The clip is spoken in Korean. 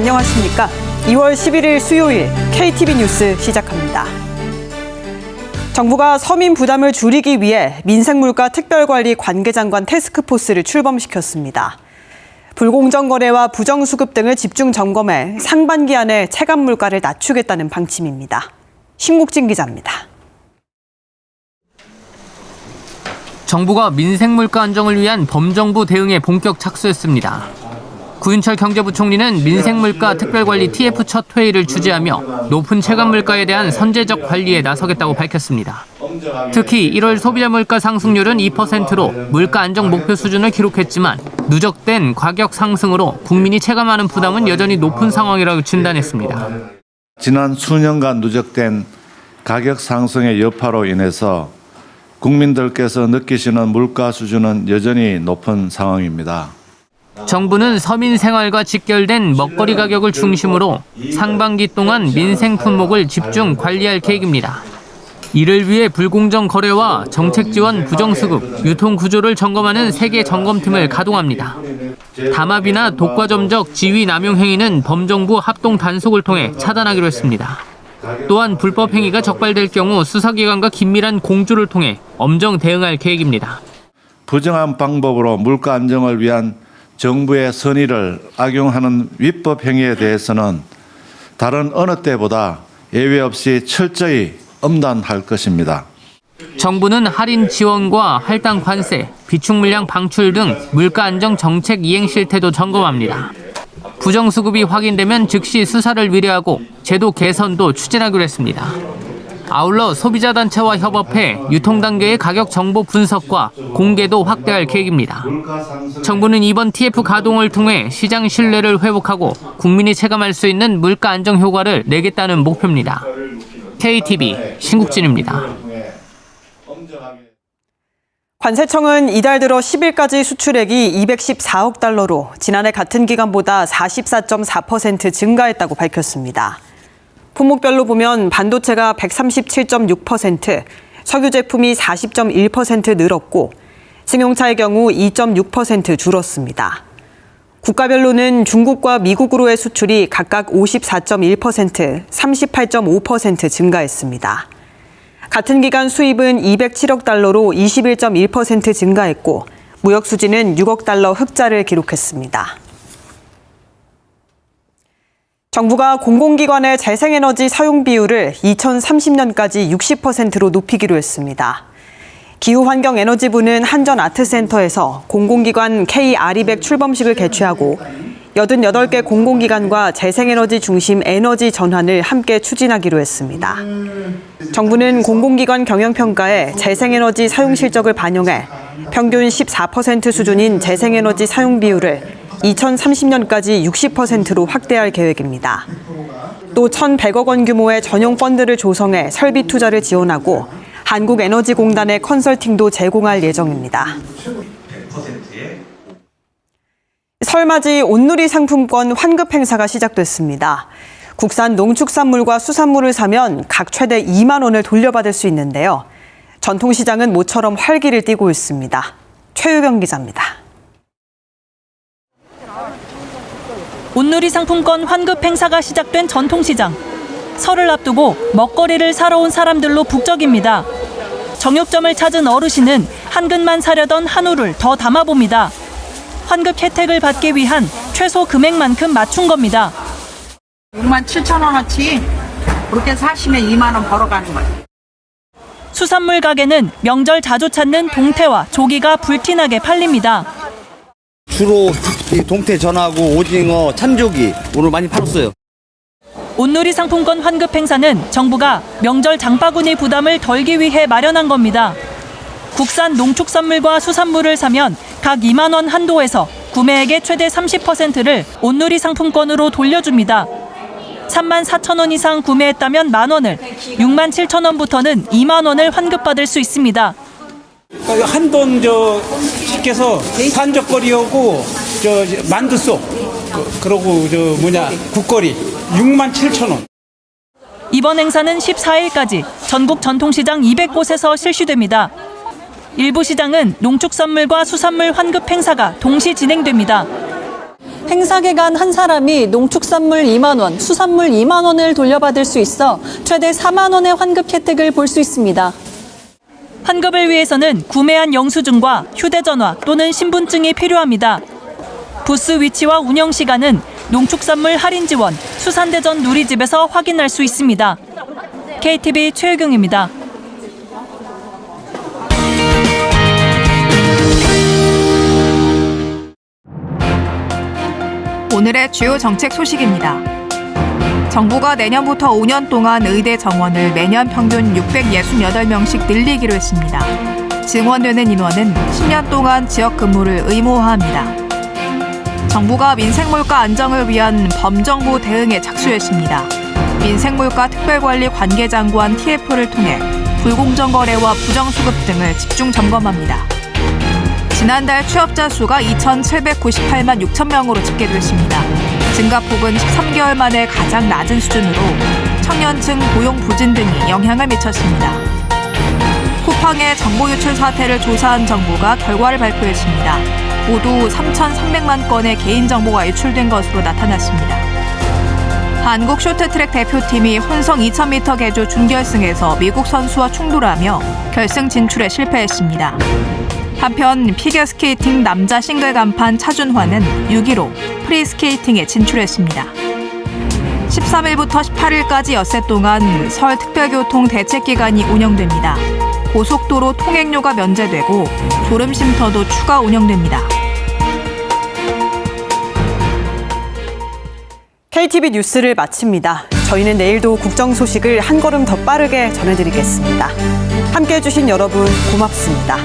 안녕하십니까? 2월 11일 수요일 KTV 뉴스 시작합니다. 정부가 서민 부담을 줄이기 위해 민생물가 특별관리 관계장관 테스크포스를 출범시켰습니다. 불공정 거래와 부정수급 등을 집중 점검해 상반기 안에 체감 물가를 낮추겠다는 방침입니다. 신국진 기자입니다. 정부가 민생 물가 안정을 위한 범정부 대응에 본격 착수했습니다. 구윤철 경제부총리는 민생 물가 특별관리 TF 첫 회의를 주재하며 높은 체감 물가에 대한 선제적 관리에 나서겠다고 밝혔습니다. 특히 1월 소비자 물가 상승률은 2%로 물가 안정 목표 수준을 기록했지만 누적된 가격 상승으로 국민이 체감하는 부담은 여전히 높은 상황이라고 진단했습니다. 지난 수년간 누적된 가격 상승의 여파로 인해서 국민들께서 느끼시는 물가 수준은 여전히 높은 상황입니다. 정부는 서민 생활과 직결된 먹거리 가격을 중심으로 상반기 동안 민생 품목을 집중 관리할 계획입니다. 이를 위해 불공정 거래와 정책 지원 부정 수급, 유통 구조를 점검하는 세계 점검팀을 가동합니다. 담합이나 독과점적 지위 남용 행위는 범정부 합동 단속을 통해 차단하기로 했습니다. 또한 불법 행위가 적발될 경우 수사기관과 긴밀한 공조를 통해 엄정 대응할 계획입니다. 부정한 방법으로 물가 안정을 위한 정부의 선의를 악용하는 위법 행위에 대해서는 다른 어느 때보다 예외 없이 철저히 엄단할 것입니다. 정부는 할인 지원과 할당 관세, 비축 물량 방출 등 물가 안정 정책 이행 실태도 점검합니다. 부정수급이 확인되면 즉시 수사를 위례하고 제도 개선도 추진하기로 했습니다. 아울러 소비자 단체와 협업해 유통 단계의 가격 정보 분석과 공개도 확대할 계획입니다. 정부는 이번 TF 가동을 통해 시장 신뢰를 회복하고 국민이 체감할 수 있는 물가 안정 효과를 내겠다는 목표입니다. KTV 신국진입니다. 관세청은 이달 들어 10일까지 수출액이 214억 달러로 지난해 같은 기간보다 44.4% 증가했다고 밝혔습니다. 품목별로 보면 반도체가 137.6%, 석유 제품이 40.1% 늘었고 승용차의 경우 2.6% 줄었습니다. 국가별로는 중국과 미국으로의 수출이 각각 54.1%, 38.5% 증가했습니다. 같은 기간 수입은 207억 달러로 21.1% 증가했고 무역 수지는 6억 달러 흑자를 기록했습니다. 정부가 공공기관의 재생에너지 사용 비율을 2030년까지 60%로 높이기로 했습니다. 기후환경에너지부는 한전아트센터에서 공공기관 K-아리백 출범식을 개최하고 88개 공공기관과 재생에너지 중심 에너지 전환을 함께 추진하기로 했습니다. 정부는 공공기관 경영평가에 재생에너지 사용 실적을 반영해 평균 14% 수준인 재생에너지 사용 비율을 2030년까지 60%로 확대할 계획입니다. 또 1,100억 원 규모의 전용 펀드를 조성해 설비 투자를 지원하고 한국에너지공단의 컨설팅도 제공할 예정입니다. 설맞이 온누리 상품권 환급 행사가 시작됐습니다. 국산 농축산물과 수산물을 사면 각 최대 2만 원을 돌려받을 수 있는데요. 전통시장은 모처럼 활기를 띠고 있습니다. 최유경 기자입니다. 온누리 상품권 환급 행사가 시작된 전통시장. 설을 앞두고 먹거리를 사러 온 사람들로 북적입니다. 정육점을 찾은 어르신은 한 근만 사려던 한우를 더 담아봅니다. 환급 혜택을 받기 위한 최소 금액만큼 맞춘 겁니다. 6만 7천 원어치 그렇게 사시면 2만 원 벌어가는 거예요. 수산물 가게는 명절 자주 찾는 동태와 조기가 불티나게 팔립니다. 주로 이 동태 전하고 오징어, 참조기 오늘 많이 팔았어요. 온누리 상품권 환급 행사는 정부가 명절 장바구니 부담을 덜기 위해 마련한 겁니다. 국산 농축산물과 수산물을 사면 각 2만 원 한도에서 구매액의 최대 30%를 온누리 상품권으로 돌려줍니다. 3만 4천 원 이상 구매했다면 만 원을, 6만 7천 원부터는 2만 원을 환급받을 수 있습니다. 한돈 저 시켜서 산적거리하고 저 만두속 그, 그러고 저 뭐냐 국거리 6만 7천 원. 이번 행사는 14일까지 전국 전통시장 200곳에서 실시됩니다. 일부 시장은 농축산물과 수산물 환급 행사가 동시 진행됩니다. 행사 기간 한 사람이 농축산물 2만 원, 수산물 2만 원을 돌려받을 수 있어 최대 4만 원의 환급 혜택을 볼 수 있습니다. 환급을 위해서는 구매한 영수증과 휴대전화 또는 신분증이 필요합니다. 부스 위치와 운영 시간은 농축산물 할인 지원 수산대전 누리집에서 확인할 수 있습니다. KTV 최유경입니다. 오늘의 주요 정책 소식입니다. 정부가 내년부터 5년 동안 의대 정원을 매년 평균 668명씩 늘리기로 했습니다. 증원되는 인원은 10년 동안 지역 근무를 의무화합니다. 정부가 민생물가 안정을 위한 범정부 대응에 착수했습니다. 민생물가 특별관리 관계장관 TF를 통해 불공정 거래와 부정수급 등을 집중 점검합니다. 지난달 취업자 수가 2,798만 6천 명으로 집계됐습니다. 증가폭은 13개월 만에 가장 낮은 수준으로 청년층 고용 부진 등이 영향을 미쳤습니다. 쿠팡의 정보 유출 사태를 조사한 정부가 결과를 발표했습니다. 모두 3,300만 건의 개인정보가 유출된 것으로 나타났습니다. 한국 쇼트트랙 대표팀이 혼성 2000m 계주 준결승에서 미국 선수와 충돌하며 결승 진출에 실패했습니다. 한편 피겨스케이팅 남자 싱글 간판 차준환은 6위로 프리스케이팅에 진출했습니다. 13일부터 18일까지 엿새 동안 설 특별교통 대책 기간이 운영됩니다. 고속도로 통행료가 면제되고 졸음쉼터도 추가 운영됩니다. KTV 뉴스를 마칩니다. 저희는 내일도 국정 소식을 한 걸음 더 빠르게 전해드리겠습니다. 함께 해주신 여러분 고맙습니다.